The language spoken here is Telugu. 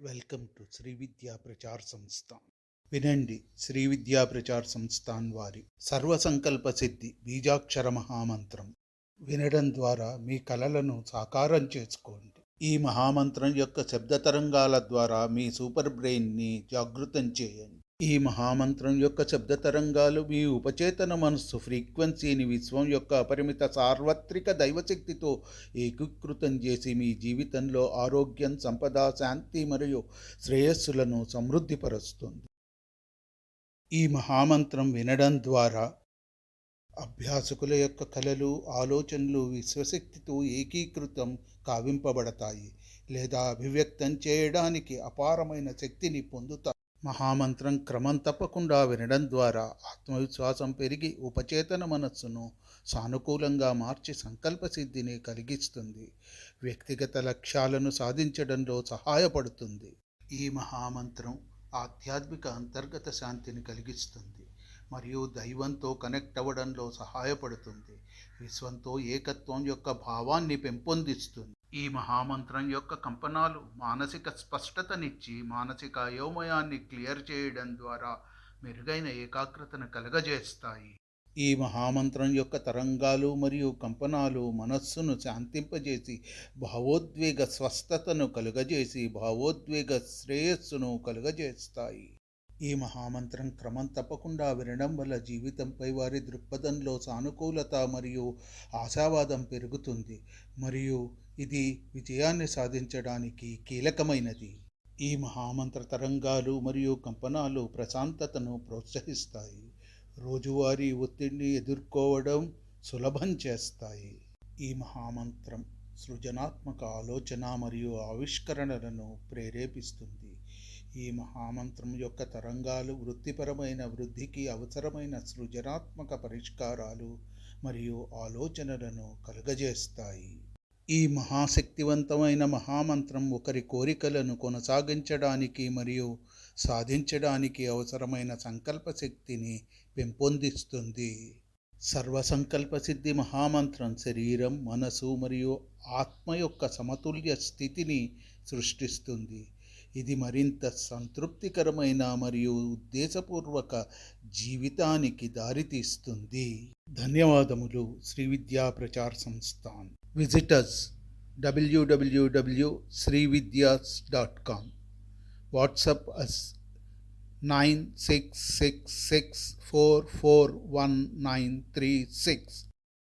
వెల్కమ్ టు శ్రీ విద్యా ప్రచార్ సంస్థ. వినండి శ్రీ విద్యా ప్రచార్ సంస్థాన్ వారి సర్వసంకల్ప సిద్ధి బీజాక్షర మహామంత్రం. వినడం ద్వారా మీ కలలను సాకారం చేసుకోండి. ఈ మహామంత్రం యొక్క శబ్ద తరంగాల ద్వారా మీ సూపర్ బ్రెయిన్ని జాగృతం చేయండి. ఈ మహామంత్రం యొక్క శబ్ద తరంగాలు మీ ఉపచేతన మనస్సు ఫ్రీక్వెన్సీని విశ్వం యొక్క అపరిమిత సార్వత్రిక దైవశక్తితో ఏకీకృతం చేసి మీ జీవితంలో ఆరోగ్యం సంపద శాంతి మరియు శ్రేయస్సులను సమృద్ధిపరుస్తుంది. ఈ మహామంత్రం వినడం ద్వారా అభ్యాసకుల యొక్క కళలు ఆలోచనలు విశ్వశక్తితో ఏకీకృతం కావింపబడతాయి లేదా అభివ్యక్తం చేయడానికి అపారమైన శక్తిని పొందుతాయి. మహామంత్రం క్రమం తప్పకుండా వినడం ద్వారా ఆత్మవిశ్వాసం పెరిగి ఉపచేతన మనస్సును సానుకూలంగా మార్చి సంకల్ప సిద్ధిని కలిగిస్తుంది. వ్యక్తిగత లక్ష్యాలను సాధించడంలో సహాయపడుతుంది. ఈ మహామంత్రం ఆధ్యాత్మిక అంతర్గత శాంతిని కలిగిస్తుంది. మరియు దైవంతో కనెక్ట్ అవ్వడంలో సహాయపడుతుంది. విశ్వంతో ఏకత్వం యొక్క భావాన్ని పెంపొందిస్తుంది. ఈ మహామంత్రం యొక్క కంపనాలు మానసిక స్పష్టతనిచ్చి మానసిక అయోమయాన్ని క్లియర్ చేయడం ద్వారా మెరుగైన ఏకాగ్రతను కలగజేస్తాయి. ఈ మహామంత్రం యొక్క తరంగాలు మరియు కంపనాలు మనస్సును శాంతింపజేసి భావోద్వేగ స్వస్థతను కలుగజేసి భావోద్వేగ శ్రేయస్సును కలుగజేస్తాయి. ఈ మహామంత్రం క్రమం తప్పకుండా వినడం వల్ల జీవితంపై వారి దృక్పథంలో సానుకూలత మరియు ఆశావాదం పెరుగుతుంది. మరియు ఇది విజయాన్ని సాధించడానికి కీలకమైనది. ఈ మహామంత్ర తరంగాలు మరియు కంపనాలు ప్రశాంతతను ప్రోత్సహిస్తాయి. రోజువారీ ఒత్తిడిని ఎదుర్కోవడం సులభం చేస్తాయి. ఈ మహామంత్రం సృజనాత్మక ఆలోచన మరియు ఆవిష్కరణలను ప్రేరేపిస్తుంది. ఈ మహామంత్రం యొక్క తరంగాలు వృత్తిపరమైన వృద్ధికి అవసరమైన సృజనాత్మక పరిష్కారాలు మరియు ఆలోచనలను కలుగజేస్తాయి. ఈ మహాశక్తివంతమైన మహామంత్రం ఒకరి కోరికలను కొనసాగించడానికి మరియు సాధించడానికి అవసరమైన సంకల్పశక్తిని పెంపొందిస్తుంది. సర్వసంకల్ప సిద్ధి మహామంత్రం శరీరం మనసు మరియు ఆత్మ యొక్క సమతుల్య స్థితిని సృష్టిస్తుంది. ఇది మరింత సంతృప్తికరమైన మరియు ఉద్దేశపూర్వక జీవితానికి దారితీస్తుంది. ధన్యవాదములు Shri Vidya Prachar Sansthan. Visitors WWW Shri Vidyas dot com WhatsApp us nine six six six four four one nine three six.